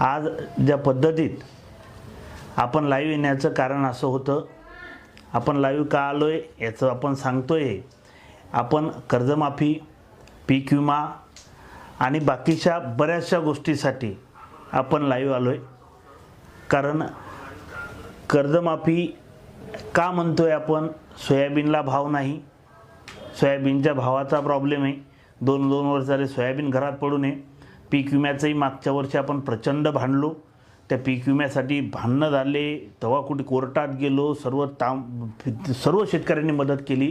आज ज्या पद्धतीत आपण लाईव्ह येण्याचं कारण असं होतं आपण लाईव्ह का आलो आहे याचं आपण सांगतो आहे आपण कर्जमाफी पीक विमा आणि बाकीच्या बऱ्याचशा गोष्टीसाठी आपण लाईव्ह आलो आहे कारण कर्जमाफी का म्हणतो आहे आपण? सोयाबीनला भाव नाही. सोयाबीनच्या भावाचा प्रॉब्लेम आहे. दोन दोन वर्ष झाले सोयाबीन घरात पडू नये. पीक विम्याचंही मागच्या वर्षी आपण प्रचंड भांडलो. त्या पीक विम्यासाठी भांडणं झाले तेव्हा कुठे कोर्टात गेलो सर्व ताम सर्व शेतकऱ्यांनी मदत केली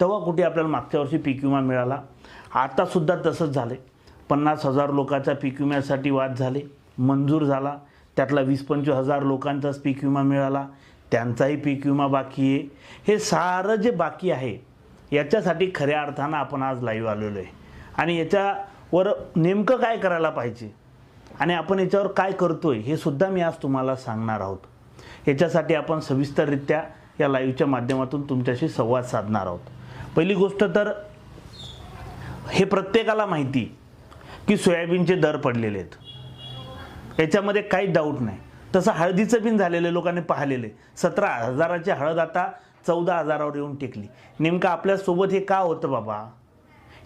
तेव्हा कुठे आपल्याला मागच्या वर्षी पीक विमा मिळाला. आतासुद्धा तसंच झालं पन्नास हजार लोकांचा पीक विम्यासाठी वाद झाले मंजूर झाला. त्यातला वीस पंचवीस हजार लोकांचाच पीक विमा मिळाला. त्यांचाही पीक विमा बाकी आहे. हे सारं जे बाकी आहे याच्यासाठी खऱ्या अर्थानं आपण आज लाईव्ह आलेलो आहे. आणि याच्या वर नेमकं काय करायला पाहिजे? आणि आपण याच्यावर काय करतोय हे सुद्धा मी आज तुम्हाला सांगणार आहोत. याच्यासाठी आपण सविस्तररित्या या लाईव्हच्या माध्यमातून तुमच्याशी संवाद साधणार आहोत. पहिली गोष्ट तर हे प्रत्येकाला माहिती की सोयाबीनचे दर पडलेले आहेत. याच्यामध्ये काहीच डाऊट नाही. तसं हळदीचं बिन झालेलं लोकांनी पाहिलेले सतरा हजाराची हळद आता चौदा हजारावर येऊन टेकली. नेमकं आपल्यासोबत हे का होतं बाबा?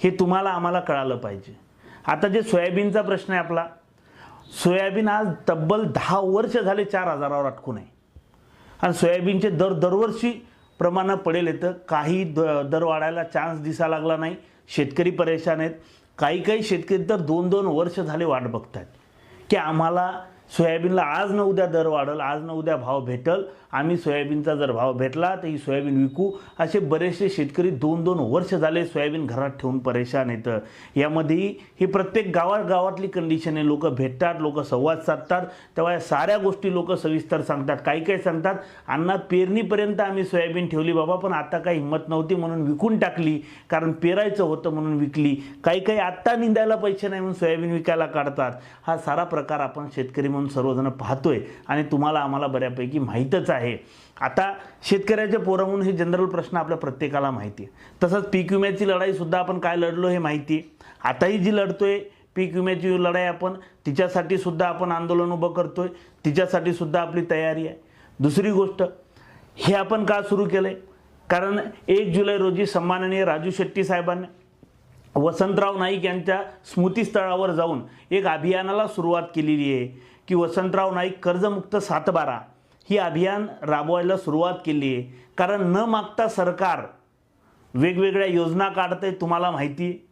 हे तुम्हाला आम्हाला कळालं पाहिजे. आता जे सोयाबीनचा प्रश्न आहे आपला सोयाबीन आज तब्बल दहा वर्ष झाले चार हजारावर अटकून आहे आणि सोयाबीनचे दर दरवर्षी प्रमाणात पडेल येतं. काही द दर वाढायला चान्स दिसा लागला नाही. शेतकरी परेशान आहेत. काही काही शेतकरी तर दोन दोन वर्ष झाले वाट बघत आहेत की आम्हाला सोयाबीनला आज न उद्या दर वाढल आज न उद्या भाव भेटल. आम्ही सोयाबीनचा जर भाव भेटला तर ही सोयाबीन विकू. असे बरेचसे शेतकरी दोन दोन वर्ष झाले सोयाबीन घरात ठेवून परेशान येतं यामध्ये ही प्रत्येक गावा गावातली कंडिशन आहे. लोक भेटतात लोक संवाद साधतात. तेव्हा या साऱ्या गोष्टी लोक सविस्तर सांगतात. काही काही सांगतात अण्णा पेरणीपर्यंत आम्ही सोयाबीन ठेवली बाबा पण आता काही हिंमत नव्हती म्हणून विकून टाकली. कारण पेरायचं होतं म्हणून विकली. काही काही आत्ता निंदायला पैसे नाही म्हणून सोयाबीन विकायला काढतात. हा सारा प्रकार आपण शेतकरी म्हणून सर्वजण पाहतोय आणि तुम्हाला आम्हाला बऱ्यापैकी माहीतच आहे. आता शेतकऱ्याचे पोरं म्हणून हे जनरल प्रश्न आपल्या प्रत्येकाला माहिती आहे तसंच पीक विम्याची लढाईसुद्धा आपण काय लढलो हे माहिती आहे आताही जी लढतोय पीक विम्याची लढाई आपण तिच्यासाठी सुद्धा आपण आंदोलन उभं करतोय. तिच्यासाठी सुद्धा आपली तयारी आहे. दुसरी गोष्ट हे आपण का सुरू केलं आहे कारण एक जुलै रोजी सन्माननीय राजू शेट्टी साहेबांनी वसंतराव नाईक यांच्या स्मृतीस्थळावर जाऊन एक अभियानाला सुरुवात केलेली आहे. की वसंतराव नाईक कर्जमुक्त सातबारा ही अभियान राबवायला सुरुवात केली आहे. कारण न मागता सरकार वेगवेगळ्या योजना काढते तुम्हाला माहिती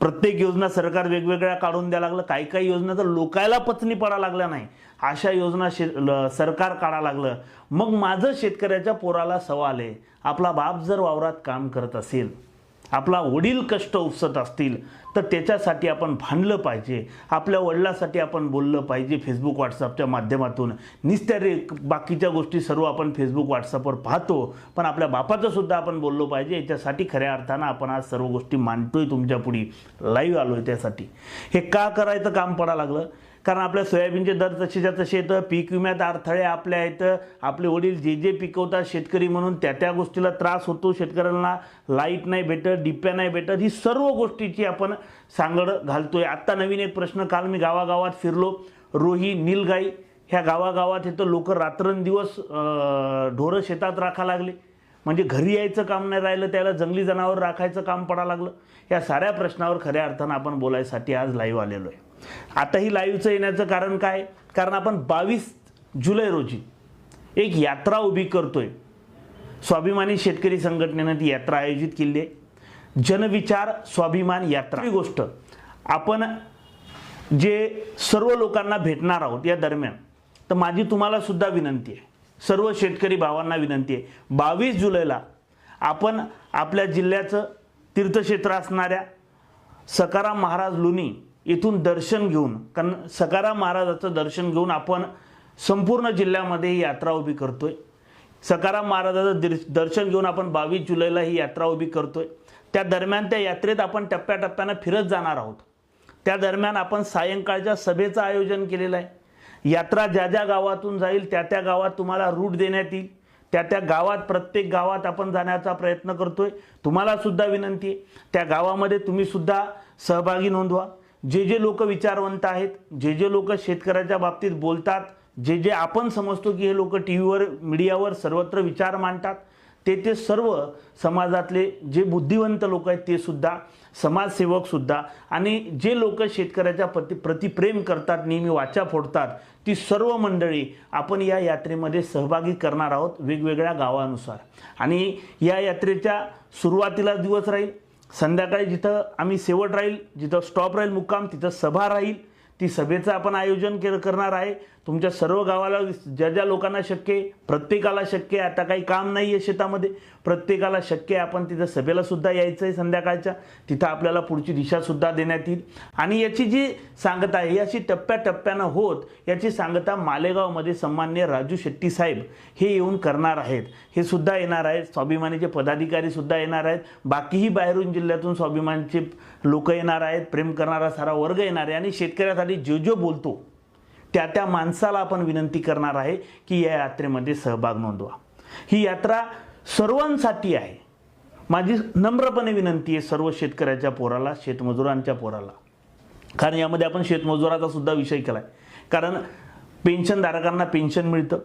प्रत्येक योजना सरकार वेगवेगळ्या काढून द्यायला लागलं काही काही योजना तर लोकायला पचनी पडा लागल्या नाही. अशा योजना शे ल- सरकार काढा लागलं. मग माझं शेतकऱ्याच्या पोराला सवाल आहे आपला बाप जर वावरात काम करत असेल आपला वडील कष्ट उपसत असतील तर त्याच्यासाठी आपण भांडलं पाहिजे. आपल्या वडिलासाठी आपण बोललं पाहिजे फेसबुक व्हॉट्सअपच्या माध्यमातून. निस्त्या रे बाकीच्या गोष्टी सर्व आपण फेसबुक व्हॉट्सअपवर पाहतो. पण आपल्या बापाचंसुद्धा आपण बोललो पाहिजे. याच्यासाठी खऱ्या अर्थानं आपण आज सर्व गोष्टी मांडतोय तुमच्यापुढे. लाईव्ह आलो आहे त्यासाठी. हे का करायचं काम पडा लागलं? कारण आपल्या सोयाबीनचे दर जसेच्या तसे येतं पीक विम्यात अडथळे आपल्या आहेत आपले वडील जे जे पिकवतात शेतकरी म्हणून त्या त्या गोष्टीला त्रास होतो. शेतकऱ्यांना लाइट नाही भेटत डिप्या नाही भेटत. ही सर्व गोष्टीची आपण सांगड आहे आत्ता नवीन एक प्रश्न काल मी गावागावात फिरलो. रोही नीलगाई ह्या गावागावात येतं लोक रात्रंदिवस ढोरं शेतात राखा लागले. म्हणजे घरी यायचं काम नाही राहिलं त्याला जंगली जनावर राखायचं काम पडा लागलं. या साऱ्या प्रश्नावर खऱ्या अर्थानं आपण बोलायसाठी आज लाईव्ह आलेलो आहे. आता ही लाईव्हचं येण्याचं कारण काय? कारण आपण बावीस जुलै रोजी एक यात्रा उभी करतोय. स्वाभिमानी शेतकरी संघटनेनं ती यात्रा आयोजित केली आहे. जनविचार स्वाभिमान यात्रा. ही गोष्ट आपण जे सर्व लोकांना भेटणार आहोत या दरम्यान तर माझी तुम्हाला सुद्धा विनंती आहे. सर्व शेतकरी भावांना विनंती आहे. बावीस जुलैला आपण आपल्या जिल्ह्याचं तीर्थक्षेत्र असणाऱ्या सकाराम महाराज लोणी इथून दर्शन घेऊन कारण सकाराम महाराजाचं दर्शन घेऊन आपण संपूर्ण जिल्ह्यामध्ये ही यात्रा उभी करतोय. सकाराम महाराजाचं दिर- दर्शन घेऊन आपण बावीस जुलैला ही यात्रा उभी करतोय. त्या दरम्यान त्या यात्रेत आपण टप्प्याटप्प्यानं फिरत जाणार आहोत. त्या दरम्यान आपण सायंकाळच्या सभेचं आयोजन केलेलं आहे. यात्रा ज्या ज्या गावातून जाईल त्या त्या गावात तुम्हाला रूट देण्यात येईल. त्या त्या गावात प्रत्येक गावात आपण जाण्याचा प्रयत्न करतोय. तुम्हाला सुद्धा विनंती आहे. त्या गावामध्ये तुम्ही सुद्धा सहभागी नोंदवा. जे जे लोक विचारवंत आहेत जे जे लोक शेतकऱ्याच्या बाबतीत बोलतात जे जे आपण समजतो की हे लोक टी व्हीवर मीडियावर सर्वत्र विचार मांडतात ते ते सर्व समाजातले जे बुद्धिवंत लोक आहेत ते सुद्धा समाजसेवकसुद्धा आणि जे लोक शेतकऱ्याच्या प्रति प्रतिप्रेम करतात नेहमी वाचा फोडतात ती सर्व मंडळी आपण या यात्रेमध्ये सहभागी करणार आहोत वेगवेगळ्या गावानुसार. आणि या यात्रेच्या सुरुवातीला दिवस राहील संध्याकाळी जिथं आम्ही शेवट राहील जिथं स्टॉप राहील मुक्काम तिथं सभा राहील ती सभेचं आपण आयोजन के करणार आहे. तुमच्या सर्व गावाला ज्या ज्या लोकांना शक्य आहे प्रत्येकाला शक्य आहे. आता काही काम नाही आहे शेतामध्ये. प्रत्येकाला शक्य आहे आपण तिथं सभेला सुद्धा यायचं आहे संध्याकाळच्या. तिथं आपल्याला पुढची दिशासुद्धा देण्यात येईल. आणि याची जी सांगता आहे याची अशी टप्प्याटप्प्यानं होत याची सांगता मालेगावमध्ये सन्मान्य राजू शेट्टी साहेब हे येऊन करणार आहेत. हे सुद्धा येणार आहेत. स्वाभिमानीचे पदाधिकारी सुद्धा येणार आहेत. बाकीही बाहेरून जिल्ह्यातून स्वाभिमानचे लोक येणार आहेत. प्रेम करणारा सारा वर्ग येणार आहे. आणि शेतकऱ्यासाठी जो जो बोलतो त्या त्या माणसाला आपण विनंती करणार आहे की या यात्रेमध्ये सहभाग नोंदवा. ही यात्रा सर्वांसाठी आहे. माझी नम्रपणे विनंती आहे सर्व शेतकऱ्याच्या पोराला शेतमजुरांच्या पोराला. कारण यामध्ये आपण शेतमजुराचा सुद्धा विषय केला आहे कारण पेन्शनधारकांना पेन्शन मिळतं.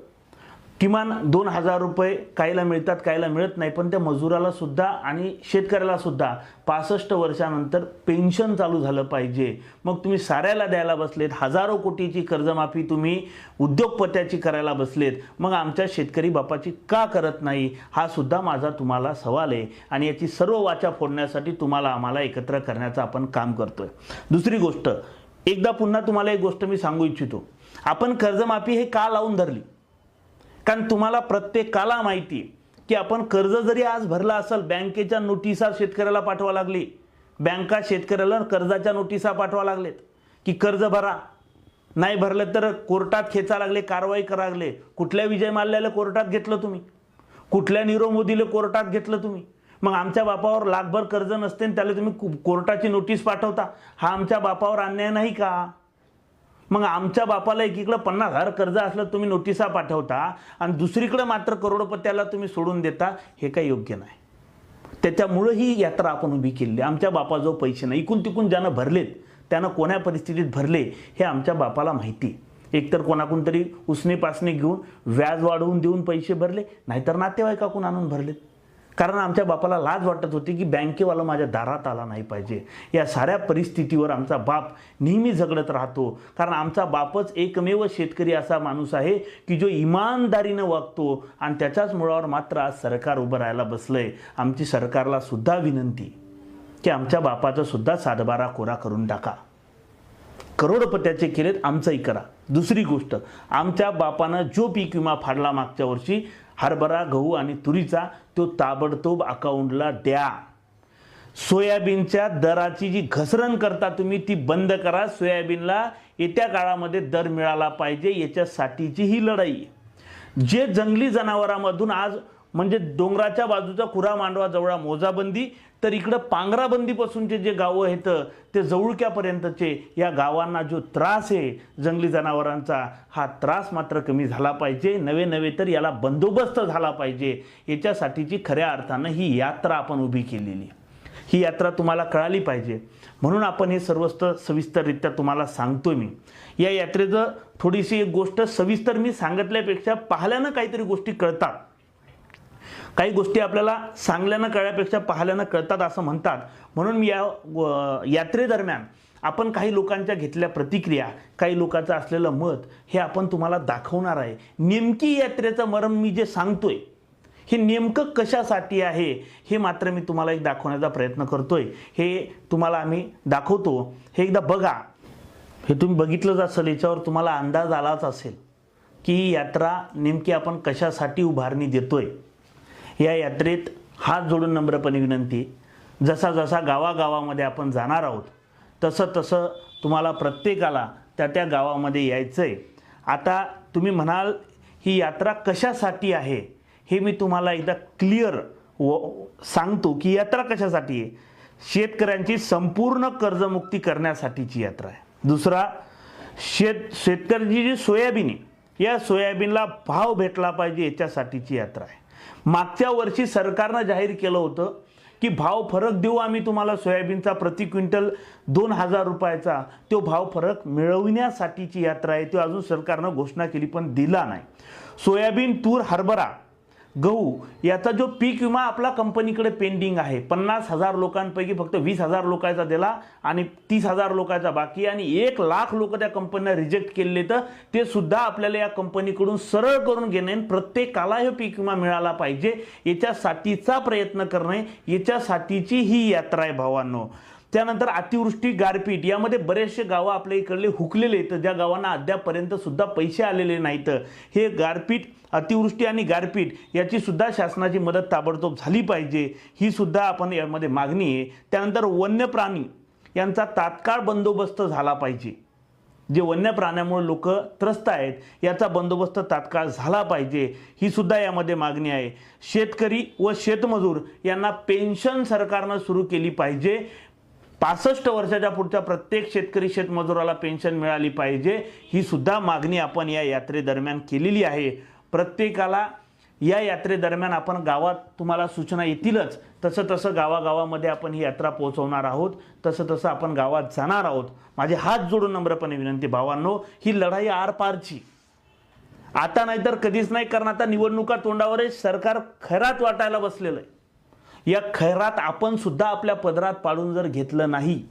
किमान दोन हजार रुपये काहीला मिळतात काहीला मिळत नाही. पण त्या मजुराला सुद्धा आणि शेतकऱ्याला सुद्धा पासष्ट वर्षानंतर पेन्शन चालू झालं पाहिजे. मग तुम्ही साऱ्याला द्यायला बसलेत हजारो कोटीची कर्जमाफी तुम्ही उद्योगपत्याची करायला बसलेत. मग आमच्या शेतकरी बापाची का करत नाही? हा सुद्धा माझा तुम्हाला सवाल आहे. आणि याची सर्व वाचा फोडण्यासाठी तुम्हाला आम्हाला एकत्र करण्याचं आपण काम करतोय. दुसरी गोष्ट एकदा पुन्हा तुम्हाला एक गोष्ट मी सांगू इच्छितो. आपण कर्जमाफी हे का लावून धरली? कारण तुम्हाला प्रत्येकाला माहिती की आपण कर्ज जरी आज भरला असेल बँकेच्या नोटिसा शेतकऱ्याला पाठवा लागली. बँका शेतकऱ्याला कर्जाच्या नोटिसा पाठवा लागलेत की कर्ज भरा. नाही भरलं तर कोर्टात खेचा लागले कारवाई करा लागले. कुठल्या विजय माल्याला कोर्टात घेतलं तुम्ही? कुठल्या नीरव मोदीला कोर्टात घेतलं तुम्ही? मग आमच्या बापावर लाखभर कर्ज नसते आणि त्याला तुम्ही कु- कोर्टाची नोटीस पाठवता. हा आमच्या बापावर अन्याय नाही का? मग आमच्या बापाला एकीकडं पन्नास हजार कर्ज असलं तुम्ही नोटिसा पाठवता आणि दुसरीकडं मात्र करोडपत्याला तुम्ही सोडून देता हे काही योग्य नाही. त्याच्यामुळं ही यात्रा आपण उभी केली. आमच्या बापाजवळ पैसे नाही. इकून तिकून ज्यानं भरलेत त्यानं कोण्या परिस्थितीत भरले हे आमच्या बापाला माहिती. एकतर कोणाकून तरी उसने पासने घेऊन व्याज वाढवून देऊन पैसे भरले नाहीतर नातेवाईकाकून आणून भरलेत. कारण आमच्या बापाला लाज वाटत होती की बँकेवाला माझ्या दारात आला नाही पाहिजे. या साऱ्या परिस्थितीवर आमचा बाप नेहमी झगडत राहतो. कारण आमचा बापच एकमेव शेतकरी असा माणूस आहे की जो इमानदारीनं वागतो आणि त्याच्याच मुळावर मात्र आज सरकार उभं राहायला बसलंय. आमची सरकारला सुद्धा विनंती की आमच्या बापाचा सुद्धा सातबारा कोरा करून टाका. करोडपत्याचे केलेत आमचंही करा. दुसरी गोष्ट आमच्या बापानं जो पीक विमा फाडला मागच्या वर्षी हरभरा गहू आणि तुरीचा तो ताबडतोब अकाउंटला द्या. सोयाबीनच्या दराची जी घसरण करता तुम्ही ती बंद करा. सोयाबीनला येत्या काळामध्ये दर मिळाला पाहिजे याच्यासाठीची ही लढाई. जे जंगली जनावरांमधून आज म्हणजे डोंगराच्या बाजूचा कुरा मांडवा जवळा मोजाबंदी तर इकडं पांगराबंदीपासूनचे जे गावं आहेत ते जवळक्यापर्यंतचे या गावांना जो त्रास आहे जंगली जनावरांचा हा त्रास मात्र कमी झाला पाहिजे. नवे नवे तर याला बंदोबस्त झाला पाहिजे. याच्यासाठीची खऱ्या अर्थानं ही यात्रा आपण उभी केलेली ही यात्रा तुम्हाला कळाली पाहिजे. म्हणून आपण हे सर्वस्त सविस्तररित्या तुम्हाला सांगतोय मी. या यात्रेचं थोडीशी एक गोष्ट सविस्तर मी सांगितल्यापेक्षा पाहिल्यानं काहीतरी गोष्टी कळतात. काही गोष्टी आपल्याला सांगल्यानं कळल्यापेक्षा पाहिल्यानं कळतात असं म्हणतात. म्हणून मी या यात्रेदरम्यान आपण काही लोकांच्या घेतल्या प्रतिक्रिया काही लोकांचं असलेलं मत हे आपण तुम्हाला दाखवणार आहे. नेमकी यात्रेचं मरण मी जे सांगतोय हे नेमकं कशासाठी आहे हे मात्र मी तुम्हाला एक दाखवण्याचा प्रयत्न करतोय. हे तुम्हाला आम्ही दाखवतो. हे एकदा बघा. हे तुम्ही बघितलंच असेल याच्यावर तुम्हाला अंदाज आलाच असेल की यात्रा नेमकी आपण कशासाठी उभारणी देतोय. या यात्रेत हात जोडून नम्रपणे विनंती जसा जसा गावागावामध्ये आपण जाणार आहोत तसं तसं तुम्हाला प्रत्येकाला त्या त्या गावामध्ये यायचं आहे आता तुम्ही म्हणाल ही यात्रा कशासाठी आहे? हे मी तुम्हाला एकदा क्लिअर व सांगतो की यात्रा कशासाठी आहे. शेतकऱ्यांची संपूर्ण कर्जमुक्ती करण्यासाठीची यात्रा आहे. दुसरा शेत शेतकऱ्यांची जी सोयाबीन आहे या सोयाबीनला भाव भेटला पाहिजे याच्यासाठीची यात्रा आहे. मागच्या वर्षी सरकारनं जाहीर केलं होतं की भाव फरक देऊ आम्ही तुम्हाला सोयाबीनचा प्रति क्विंटल दोन हजार रुपयाचा. तो भाव फरक मिळविण्यासाठीची यात्रा आहे. तो अजून सरकारनं घोषणा केली पण दिला नाही. सोयाबीन तूर हरभरा गहू याचा जो पीक विमा आपला कंपनीकडे पेंडिंग आहे. पन्नास हजार लोकांपैकी फक्त वीस हजार लोकांचा दिला आणि तीस हजार लोकांचा बाकी आणि एक लाख लोक त्या कंपनीला रिजेक्ट केलेले तर ते सुद्धा आपल्याला या कंपनीकडून सरळ करून घेणे आणि प्रत्येकाला हे पीक विमा मिळाला पाहिजे. याच्यासाठीचा प्रयत्न करणे याच्यासाठीची ही यात्रा आहे भावांनो. त्यानंतर अतिवृष्टी गारपीट यामध्ये बरेचसे गावं आपल्या इकडले हुकलेले आहेत. ज्या गावांना अद्यापर्यंत सुद्धा पैसे आलेले नाहीत. हे गारपीट अतिवृष्टी आणि गारपीट याची सुद्धा शासनाची मदत ताबडतोब झाली पाहिजे. ही सुद्धा आपण यामध्ये मागणी आहे. त्यानंतर वन्य प्राणी यांचा तात्काळ बंदोबस्त झाला पाहिजे. जे वन्य प्राण्यामुळे लोक त्रस्त आहेत याचा बंदोबस्त तात्काळ झाला पाहिजे. ही सुद्धा यामध्ये मागणी आहे. शेतकरी व शेतमजूर यांना पेन्शन सरकारनं सुरू केली पाहिजे. पासष्ट वर्षाच्या पुढच्या प्रत्येक शेतकरी शेतमजुराला पेन्शन मिळाली पाहिजे. ही सुद्धा मागणी आपण या यात्रेदरम्यान केलेली आहे. प्रत्येकाला या यात्रेदरम्यान आपण गावात तुम्हाला सूचना येतीलच. तसं तसं गावागावामध्ये आपण ही यात्रा पोहोचवणार आहोत. तसं तसं आपण गावात जाणार आहोत. माझे हात जोडून नम्रपणे विनंती भावांनो ही लढाई आरपारची. आता नाही तर कधीच नाही कारण आता निवडणुका तोंडावर सरकार खैरात वाटायला बसलेलं आहे. या खैरात आपण सुद्धा आपल्या पदरात पाडून जर घेतलं नाही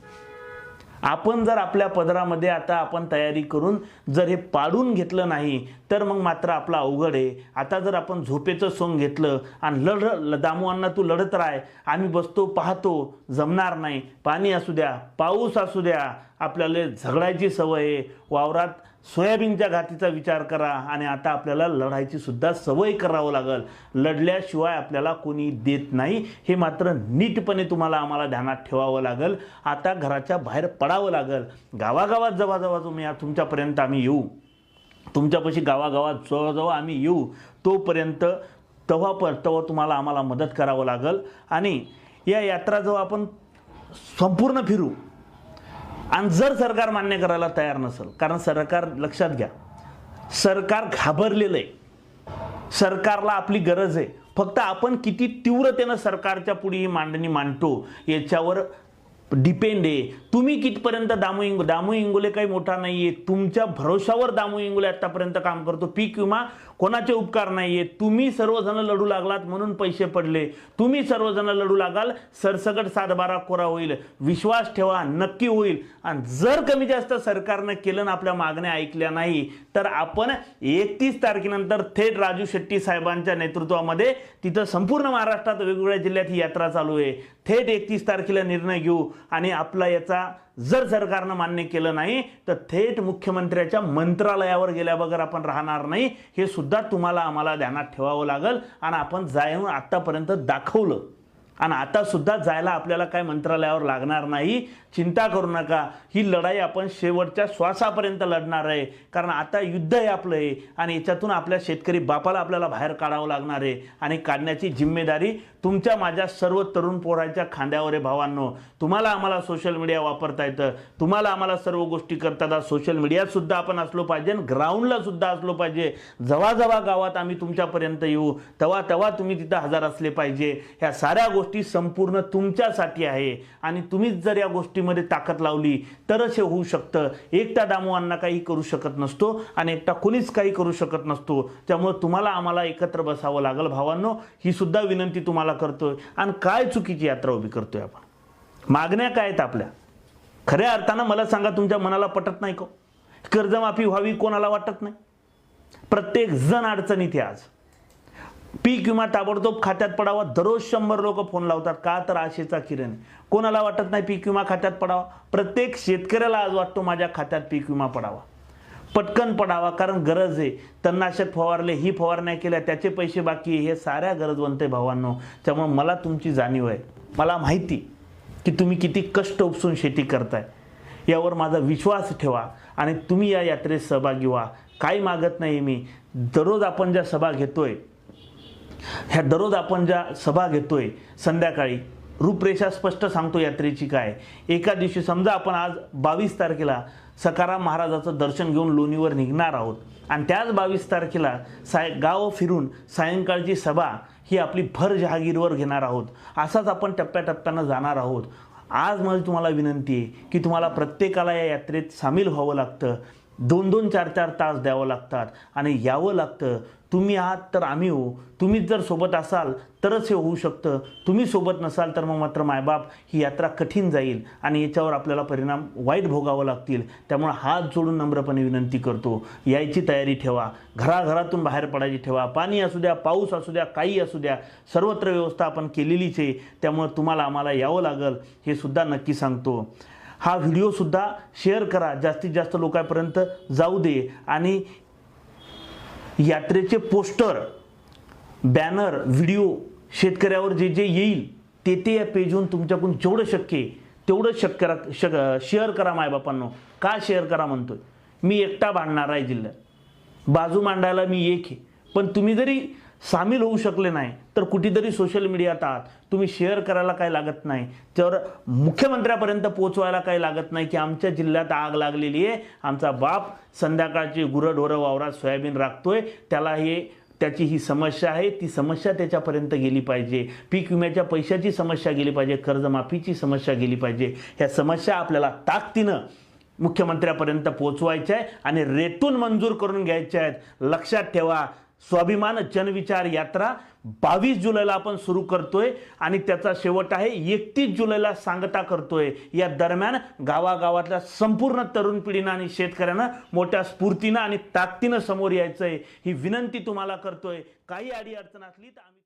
आपण जर आपल्या पदरामध्ये आता आपण तयारी करून जर हे पाडून घेतलं नाही तर मग मात्र आपला अवघड आहे. आता जर आपण झोपेचं सोंग घेतलं आणि लढ ल- तू लढत राह आम्ही बसतो पाहतो जमणार नाही. पाणी असू द्या पाऊस असू द्या आपल्याला झगडायची सवय आहे. वावरात सोयाबीनच्या घातीचा विचार करा आणि आता आपल्याला लढायची सुद्धा सवय करावं लागेल. लढल्याशिवाय आपल्याला कोणी देत नाही. हे मात्र नीटपणे तुम्हाला आम्हाला ध्यानात ठेवावं लागेल. आता घराच्या बाहेर पडावं लागेल. गावागावात जवळजवळ तुम्ही तुमच्यापर्यंत आम्ही येऊ. तुमच्यापाशी गावागावात जवळजवळ आम्ही येऊ. तोपर्यंत तेव्हा पर तेव्हा तुम्हाला आम्हाला मदत करावं लागेल. आणि या यात्रा जेव्हा आपण संपूर्ण फिरू. आणि जर सरकार मान्य करायला तयार नसेल कारण सरकार लक्षात घ्या सरकार घाबरलेलं आहे. सरकारला आपली गरज आहे. फक्त आपण किती तीव्रतेनं सरकारच्या पुढे ही मांडणी मांडतो याच्यावर डिपेंड आहे. तुम्ही कितपर्यंत दामू इंगो दामू इंगोले काही मोठा नाही आहे तुमच्या भरोशावर दामू इंगोले आत्तापर्यंत काम करतो. पीक विमा कोणाचे उपकार नाही तुम्ही सर्वजण लढू लागलात म्हणून पैसे पडले. तुम्ही सर्वजण लढू लागाल सरसकट सातबारा कोरा होईल. विश्वास ठेवा नक्की होईल. आणि जर कमी जास्त सरकारनं केलं ना आपल्या मागण्या ऐकल्या नाही तर आपण एकतीस तारखेनंतर थेट राजू शेट्टी साहेबांच्या नेतृत्वामध्ये तिथं संपूर्ण महाराष्ट्रात वेगवेगळ्या जिल्ह्यात ही यात्रा चालू आहे. थेट एकतीस तारखेला निर्णय घेऊ आणि आपला याचा जर सरकारनं मान्य केलं नाही तर थेट मुख्यमंत्र्याच्या मंत्रालयावर गेल्याबगर आपण राहणार नाही. हे सुद्धा तुम्हाला आम्हाला ध्यानात ठेवावं लागल. आणि आपण जाऊन आत्तापर्यंत दाखवलं. आणि आता सुद्धा जायला आपल्याला काय मंत्रालयावर लागणार नाही. चिंता करू नका. ही लढाई आपण शेवटच्या श्वासापर्यंत लढणार आहे. कारण आता युद्ध आहे आपलं आहे आणि याच्यातून आपल्या शेतकरी बापाला आपल्याला बाहेर काढावं लागणार आहे. आणि काढण्याची जिम्मेदारी तुमच्या माझ्या सर्व तरुण पोराच्या खांद्यावर आहे भावांनो. तुम्हाला आम्हाला सोशल मीडिया वापरता येतं. तुम्हाला आम्हाला सर्व गोष्टी करता सोशल मीडियातसुद्धा आपण असलो पाहिजे आणि ग्राउंडला सुद्धा असलो पाहिजे. जेव्हा गावात आम्ही तुमच्यापर्यंत येऊ. तेव्हा तेव्हा तुम्ही तिथं हजर असले पाहिजे. ह्या साऱ्या गोष्टी संपूर्ण तुमच्यासाठी आहे. आणि तुम्हीच जर या गोष्टीमध्ये ताकद लावली तरच हे होऊ शकतं. एकटा दामोवांना काही करू शकत नसतो आणि एकटा कोणीच काही करू शकत नसतो. त्यामुळे तुम्हाला आम्हाला एकत्र बसावं लागेल भावांनो. ही सुद्धा विनंती तुम्हाला करतोय आणि काय चुकीची यात्रा उभी करतोय आपण? मागण्या काय आहेत आपल्या? खऱ्या अर्थानं मला सांगा तुमच्या मनाला पटत नाही का? कर्जमाफी व्हावी कोणाला वाटत नाही? प्रत्येक जण अडचणीत आहे आज. पीक विमा ताबडतोब खात्यात पडावा. दररोज शंभर लोक फोन लावतात. का तर आशेचा किरण कोणाला वाटत नाही पीक विमा खात्यात पडावा? प्रत्येक शेतकऱ्याला आज वाटतो माझ्या खात्यात पीक विमा पडावा. पटकन पडावा कारण गरज आहे. तणनाशक फवारले ही फवारण्या केल्या त्याचे पैसे बाकी हे साऱ्या गरजवंत आहे भावांनो. त्यामुळे मला तुमची जाणीव आहे. मला माहिती की तुम्ही किती कष्ट उपसून शेती करताय. यावर माझा विश्वास ठेवा आणि तुम्ही या यात्रेत सहभागी व्हा. काही मागत नाही मी. दररोज आपण ज्या सभा घेतोय ह्या दररोज आपण ज्या सभा घेतोय संध्याकाळी रूपरेषा स्पष्ट सांगतो यात्रेची काय. एका दिवशी समजा आपण आज बावीस तारखेला सकाराम महाराजाचं दर्शन घेऊन लोणीवर निघणार आहोत. आणि त्याच बावीस तारखेला साय गाव फिरून सायंकाळची सभा ही आपली भर जहागीरवर घेणार आहोत. असाच आपण टप्प्याटप्प्यानं जाणार आहोत. आज माझी तुम्हाला विनंती आहे की तुम्हाला प्रत्येकाला या यात्रेत सामील व्हावं लागतं. दोन दोन चार चार तास द्यावं लागतात. आणि यावं लागतं तुम्ही आहात तर आम्ही हो. तुम्हीच जर सोबत असाल तरच हे होऊ शकतं. तुम्ही सोबत नसाल तर मग मात्र मायबाप ही यात्रा कठीण जाईल आणि याच्यावर आपल्याला परिणाम वाईट भोगावं लागतील. त्यामुळे हात जोडून नम्रपणे विनंती करतो. यायची तयारी ठेवा. घराघरातून बाहेर पडायची ठेवा. पाणी असू द्या पाऊस असू द्या काही असू द्या सर्वत्र व्यवस्था आपण केलेलीच आहे. त्यामुळे तुम्हाला आम्हाला यावं लागेल हे सुद्धा नक्की सांगतो. हा व्हिडिओसुद्धा शेअर करा. जास्तीत जास्त लोकांपर्यंत जाऊ दे. आणि यात्रेचे पोस्टर बॅनर व्हिडिओ शेतकऱ्यावर जे जे येईल ते ते या पेजहून तुमच्याकडून जेवढं शक्य तेवढं शक्य करा शक शेअर करा मायबापांनो. का शेअर करा म्हणतोय? मी एकटा भांडणार आहे जिल्ह्यात. बाजू मांडायला मी एक आहे. पण तुम्ही जरी सामील होऊ शकले नाही तर कुठेतरी सोशल मीडियात आहात. तुम्ही शेअर करायला काही लागत नाही. तर मुख्यमंत्र्यापर्यंत पोचवायला काही लागत नाही की आमच्या जिल्ह्यात आग लागलेली आहे. आमचा बाप संध्याकाळची गुरंढोरं वावरात सोयाबीन राखतोय. त्याला हे त्याची ही समस्या आहे. ती समस्या त्याच्यापर्यंत गेली पाहिजे. पीक विम्याच्या पैशाची समस्या गेली पाहिजे. कर्जमाफीची समस्या गेली पाहिजे. ह्या समस्या आपल्याला ताकदीनं मुख्यमंत्र्यापर्यंत पोचवायच्या आहे आणि रेटून मंजूर करून घ्यायच्या आहेत. लक्षात ठेवा स्वाभिमान जनविचार यात्रा बावीस जुलैला आपण सुरू करतोय आणि त्याचा शेवट आहे एकतीस जुलैला सांगता करतोय. या दरम्यान गावागावातल्या संपूर्ण तरुण पिढीनं आणि शेतकऱ्यांना मोठ्या स्फूर्तीनं आणि ताकदीनं समोर यायचंय. ही विनंती तुम्हाला करतोय. काही अडी अडचण असली तर आम्ही